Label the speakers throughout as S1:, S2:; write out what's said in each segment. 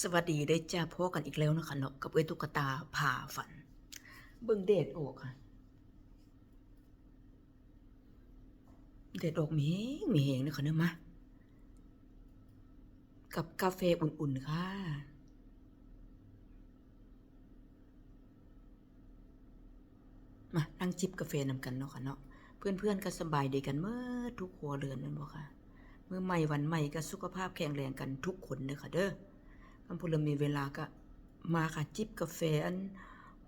S1: สวัสดีได้จ้าพบกันอีกแล้วนะคะเนาะกับเอ้ยตุ๊กตาผ่าฝัน เบิ่งเดดอกค่ะ เดดอกมีเฮงมีเฮงนะคะเนาะมากับกาแฟอุ่นๆค่ะ มานั่งจิบกาแฟนำกันเนาะค่ะเนาะเพื่อนๆก็สบายดีกันเมื่อทุกหัวเรือนแมันบ่ค่ะ เมื่อใหม่วันใหม่ก็สุขภาพแข็งแรงกันทุกคนเด้อค่ะเด้อ คำพูดเรามีเวลาก็มาค่ะจิบกาแฟอัน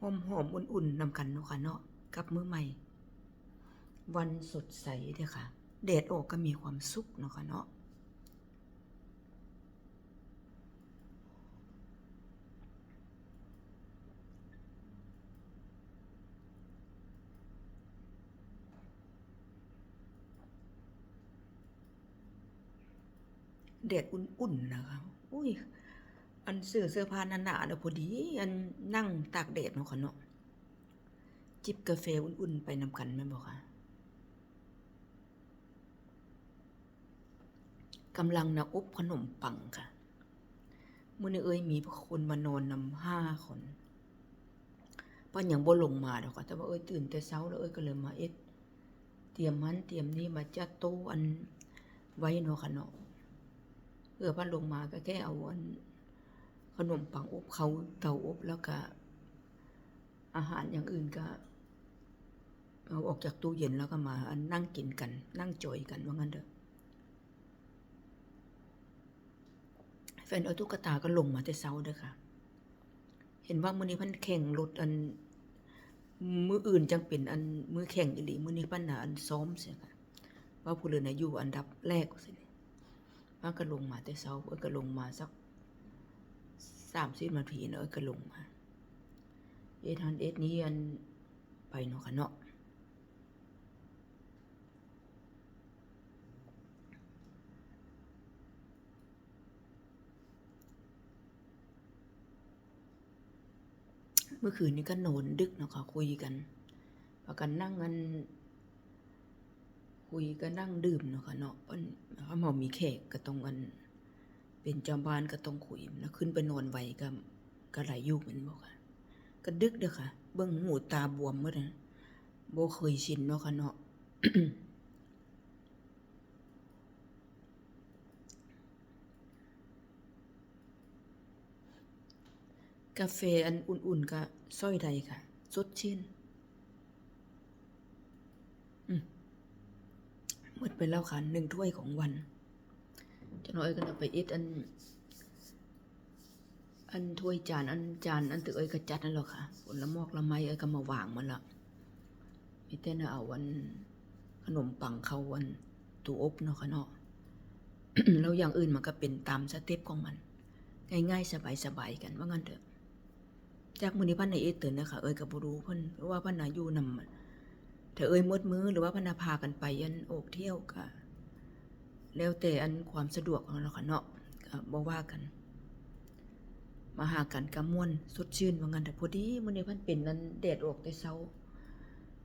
S1: หอมหอมๆอุ่นๆนำกันเนาะค่ะเนาะกับมื้อใหม่ วันสดใสเด้อค่ะแดดออกก็มีความสุขเนาะค่ะเนาะแดดอุ่นๆนะคะ อุ้ย อันเสื้อเสื้อผ้าหนาๆเด้อพอดี อันนั่งตากแดดเนาะค่ะเนาะจิบกาแฟอุ่นๆไปนำกันแม่นบ่ค่ะกำลังนะอบขนมปังค่ะมื้อนี้เอ้ยมีคนมานอนนำห้าคนป้านยังบ่ลงมาดอกค่ะแต่ว่าเอ้ยตื่นแต่เช้าแล้วเอ้ยก็เลยมาเอ็ดเตรียมมันเตรียมนี่มาจัดโต๊ะอันไว้เนาะค่ะเนาะเพื่อพันลงมาก็แค่เอาอัน ขนมปังอบเขาเตาอบแล้วก็ อาหารอย่างอื่นก็เอาออกจากตู้เย็นแล้วก็มานั่งกินกัน นั่งจอยกันว่างั้นเถอะแฟนเอาตุ๊กตาก็ลงมาแต่เช้าเด้อค่ะ เห็นว่ามื้อนี้พันแข่งรถอันมืออื่นจังเป็นอันมือแข่งอีหลีมื้อนี้ปันน่ะอันซ้อมเสียค่ะว่าผู้เรือน่ะอยู่อันดับแรกสิมันก็ลงมาแต่เช้าเอ้ยก็ลงมาสัก สามสิบนาทีเนาะก็ลงมาเอ็ดฮันเอ็ดนี้อันไปเนาะค่ะเนาะเมื่อคืนนี้ก็นอนดึกเนาะค่ะคุยกันพากันนั่งกันคุยก็นั่งดื่มเนาะค่ะเนาะเพิ่นเขามามีแขกก็ต้องอัน เป็นจ้าบ้านก็ต้องคุยนะขึ้นไปนอนไวก็ก็หลายยุคเหมือนบอกค่ะก็ดึกเด้อค่ะ เบิ่งหูตาบวมหมดนะบ่เคยชินเนาะค่ะเนาะกาแฟอันอุ่นๆก็ซ้อยใดค่ะ สดชื่นอืมหมดไปแล้วค่ะหนึ่งถ้วยของวัน จะน้อยก็เอาไปเอ็ดอัน อันถ้วยจาน อันจาน อันตึกเอ้ยก็จัดนั่นหรอกค่ะผลละมอกละไม้เอ้ยก็มาวางมันละมีแต่น่ะเอาวันขนมปังเขาวันตู้อบเนาะค่ะเนาะแล้วอย่างอื่นมันก็เป็นตามสเต็ปของมัน ง่ายๆ สบายๆกันว่างั้นเถอะ จากมือนี้พันในเอ็ดตื่นนะคะเอ้ยก็บ่รู้เพิ่นเพราะว่าพันน่ะอยู่นำถ้าเอ้ยมดมือหรือว่าพันน่ะพากันไปอันโอกเที่ยวก็ แล้วแต่อันความสะดวกของเราค่ะเนาะก็บ่ว่ากัน มาหากันกะม่วนสดชื่นว่างั้นแต่พอดีมื้อนี้เพิ่นเป็นอันแดดออกแต่เช้า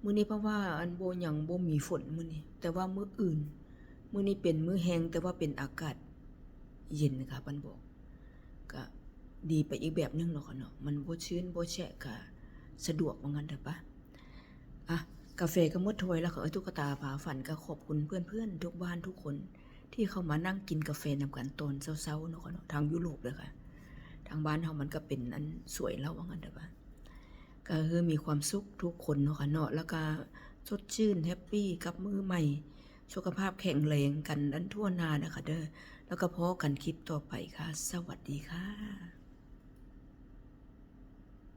S1: มื้อนี้เพราะว่าอันบ่หยังบ่มีฝนมื้อนี้แต่ว่ามื้ออื่น มื้อนี้เป็นมื้อแห้งแต่ว่าเป็นอากาศเย็นค่ะเพิ่นบอกก็ดีไปอีกแบบหนึงเนาะค่ะเนาะมันบ่ชื้นบ่แฉะก็สะดวกว่างั้นเถอะปะอะกาแฟก็หมดถ้วยแล้วค่ะเอ้ยตุ๊กตาผาฝันก็ขอบคุณเพื่อนๆ ทุกบ้านทุกคน ที่เขามานั่งกินกาแฟนำกันตอนเช้าๆเนาะค่ะเนาะทางยุโรปเลยค่ะ ทางบ้านเฮามันก็เป็นอันสวยแล้วว่างั้นเถอะปะก็คือมีความสุขทุกคนเนาะค่ะเนาะแล้วก็สดชื่นแฮปปี้กับมือใหม่ สุขภาพแข็งแรงกันอันทั่วหน้านะคะเด้อแล้วก็พอกันคลิปต่อไปค่ะ สวัสดีค่ะ